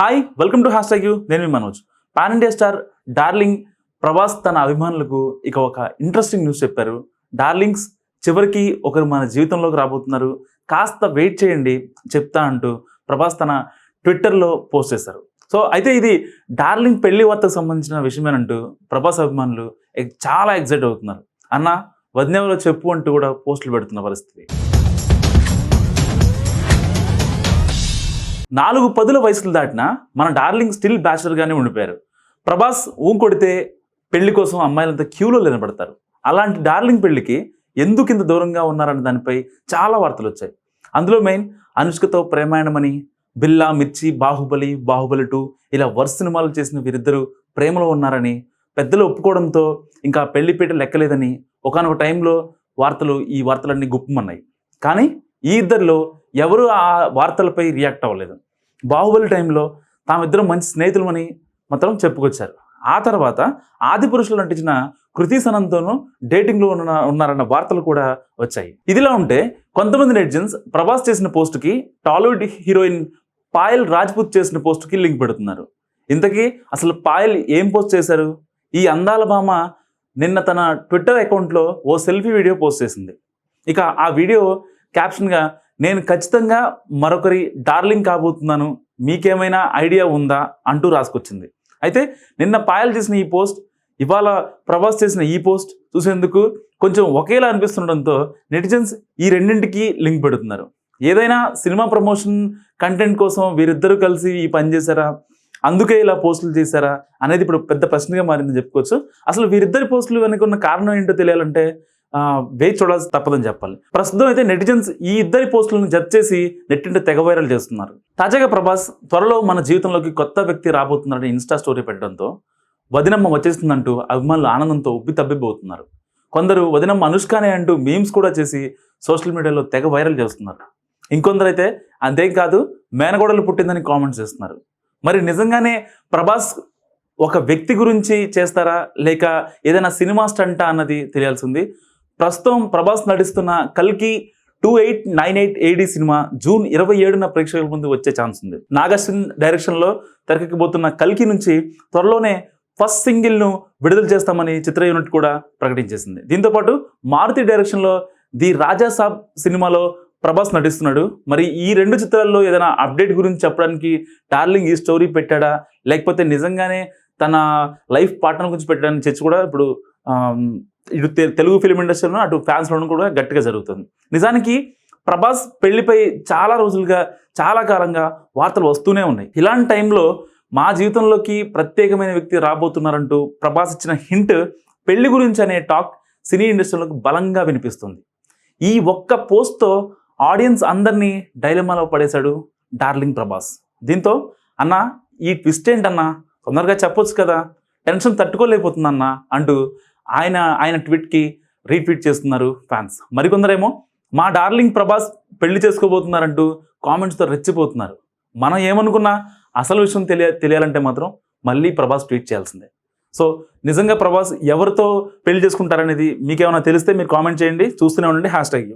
Hi welcome to hash you నేను మీ Manoj. Pan India star darling Prabhas తన అభిమానులకు ఇక ఒక ఇంట్రెస్టింగ్ న్యూస్ చెప్పారు. డార్లింగ్స్ చివరికి ఒకరు మన జీవితంలోకి రాబోతున్నారు. కాస్త వెయిట్ చేయండి చెప్తా అంటూ ప్రభాస్ తన ట్విట్టర్లో పోస్ట్ చేశారు. సో అయితే ఇది డార్లింగ్ పెళ్ళి వార్తకు సంబంధించిన విషయమేనంటూ ప్రభాస్ అభిమానులు చాలా ఎగ్జైట్ అవుతున్నారు. అన్న వదినెవరో చెప్పు అంటూ కూడా పోస్టులు పెడుతున్న పరిస్థితి. నాలుగు పదుల వయసులు దాటినా మన డార్లింగ్ స్టిల్ బ్యాచులర్గానే ఉండిపోయారు. ప్రభాస్ ఊం కొడితే పెళ్ళి కోసం అమ్మాయిలంతా క్యూలో నిలబడతారు. అలాంటి డార్లింగ్ పెళ్ళికి ఎందుకు ఇంత దూరంగా ఉన్నారనే దానిపై చాలా వార్తలు వచ్చాయి. అందులో మెయిన్ అనుష్కతో ప్రేమాయణమని బిల్లా మిర్చి బాహుబలి బాహుబలి టూ ఇలా వరుస సినిమాలు చేసిన వీరిద్దరూ ప్రేమలో ఉన్నారని పెద్దలు ఒప్పుకోవడంతో ఇంకా పెళ్ళిపీట లెక్కలేదని ఒకనొక టైంలో వార్తలు ఈ వార్తలన్నీ గుప్పమన్నాయి. కానీ ఈ ఇద్దరిలో ఎవరు ఆ వార్తలపై రియాక్ట్ అవ్వలేదు. బాహుబలి టైంలో తామిద్దరం మంచి స్నేహితులమని మాత్రం చెప్పుకొచ్చారు. ఆ తర్వాత ఆది పురుషులు నటించిన కృతి సనంతోనూ డేటింగ్లో ఉన్న ఉన్నారన్న వార్తలు కూడా వచ్చాయి. ఇదిలా ఉంటే కొంతమంది నెటిజన్స్ ప్రభాస్ చేసిన పోస్ట్కి టాలీవుడ్ హీరోయిన్ పాయల్ రాజ్పూత్ చేసిన పోస్ట్కి లింక్ పెడుతున్నారు. ఇంతకీ అసలు పాయల్ ఏం పోస్ట్ చేశారు? ఈ అందాల భామ నిన్న తన ట్విట్టర్ అకౌంట్లో ఓ సెల్ఫీ వీడియో పోస్ట్ చేసింది. ఇక ఆ వీడియో క్యాప్షన్గా నేను ఖచ్చితంగా మరొకరి డార్లింగ్ కాబోతున్నాను మీకేమైనా ఐడియా ఉందా అంటూ రాసుకొచ్చింది. అయితే నిన్న పాయల్ చేసిన ఈ పోస్ట్ ఇవాళ ప్రభాస్ చేసిన ఈ పోస్ట్ చూసేందుకు కొంచెం ఒకేలా అనిపిస్తుండడంతో నెటిజన్స్ ఈ రెండింటికి లింక్ పెడుతున్నారు. ఏదైనా సినిమా ప్రమోషన్ కంటెంట్ కోసం వీరిద్దరూ కలిసి ఈ పని చేశారా? అందుకే ఇలా పోస్టులు చేశారా? అనేది ఇప్పుడు పెద్ద ప్రశ్నగా మారిందని చెప్పుకోవచ్చు. అసలు వీరిద్దరి పోస్టులు వెనుక ఉన్న కారణం ఏంటో తెలియాలంటే వేచి చూడాల్సి తప్పదని చెప్పాలి. ప్రస్తుతం అయితే నెటిజన్స్ ఈ ఇద్దరి పోస్టులను జడ్జ్ చేసి నెట్టింటి తెగ వైరల్ చేస్తున్నారు. తాజాగా ప్రభాస్ త్వరలో మన జీవితంలోకి కొత్త వ్యక్తి రాబోతున్నారని ఇన్స్టా స్టోరీ పెట్టడంతో వదినమ్మ వచ్చేస్తుందంటూ అభిమానులు ఆనందంతో ఉబ్బి తబ్బిబ్బవుతున్నారు. కొందరు వదినమ్మ అనుష్కానే అంటూ మీమ్స్ కూడా చేసి సోషల్ మీడియాలో తెగ వైరల్ చేస్తున్నారు. ఇంకొందరైతే అంతేం కాదు మేనగోడలు పుట్టిందని కామెంట్స్ చేస్తున్నారు. మరి నిజంగానే ప్రభాస్ ఒక వ్యక్తి గురించి చేస్తారా? లేక ఏదైనా సినిమా స్టంటా అన్నది తెలియాల్సింది ప్రస్తుతం ప్రభాస్ నటిస్తున్న కల్కి two eight nine eight AD cinema June ఇరవై ఏడున ప్రేక్షకుల ముందు వచ్చే ఛాన్స్ ఉంది. నాగశ్విన్ డైరెక్షన్లో తెరకెక్కిపోతున్న కల్కి నుంచి త్వరలోనే ఫస్ట్ సింగిల్ను విడుదల చేస్తామని చిత్ర యూనిట్ కూడా ప్రకటించేసింది. దీంతోపాటు మారుతి డైరెక్షన్లో ది రాజా సాబ్ సినిమాలో ప్రభాస్ నటిస్తున్నాడు. మరి ఈ రెండు చిత్రాల్లో ఏదైనా అప్డేట్ గురించి చెప్పడానికి టార్లింగ్ ఈ స్టోరీ పెట్టాడా? లేకపోతే నిజంగానే తన లైఫ్ పార్ట్నర్ గురించి పెట్టడానికి చర్చ కూడా ఇప్పుడు ఇటు తెలుగు ఫిలిం ఇండస్ట్రీలో అటు ఫ్యాన్స్లోనూ కూడా గట్టిగా జరుగుతుంది. నిజానికి ప్రభాస్ పెళ్ళిపై చాలా రోజులుగా చాలా కాలంగా వార్తలు వస్తూనే ఉన్నాయి. ఇలాంటి టైంలో మా జీవితంలోకి ప్రత్యేకమైన వ్యక్తి రాబోతున్నారంటూ ప్రభాస్ ఇచ్చిన హింట్ పెళ్ళి గురించి అనే టాక్ సినీ ఇండస్ట్రీలోకి బలంగా వినిపిస్తుంది. ఈ ఒక్క పోస్ట్తో ఆడియన్స్ అందరినీ డైలమాలో పడేశాడు డార్లింగ్ ప్రభాస్. దీంతో అన్న ఈ ట్విస్ట్ ఏంటన్నా? తొందరగా చెప్పొచ్చు కదా. టెన్షన్ తట్టుకోలేకపోతుందన్న అంటూ ఆయన ఆయన ట్వీట్కి రీట్వీట్ చేస్తున్నారు ఫ్యాన్స్. మరికొందరేమో మా డార్లింగ్ ప్రభాస్ పెళ్ళి చేసుకోబోతున్నారంటూ కామెంట్స్తో రెచ్చిపోతున్నారు. మనం ఏమనుకున్నా అసలు విషయం తెలియ తెలియాలంటే మాత్రం మళ్ళీ ప్రభాస్ ట్వీట్ చేయాల్సిందే. సో నిజంగా ప్రభాస్ ఎవరితో పెళ్ళి చేసుకుంటారనేది మీకేమైనా తెలిస్తే మీరు కామెంట్ చేయండి. చూస్తూనే ఉండండి. Hash tag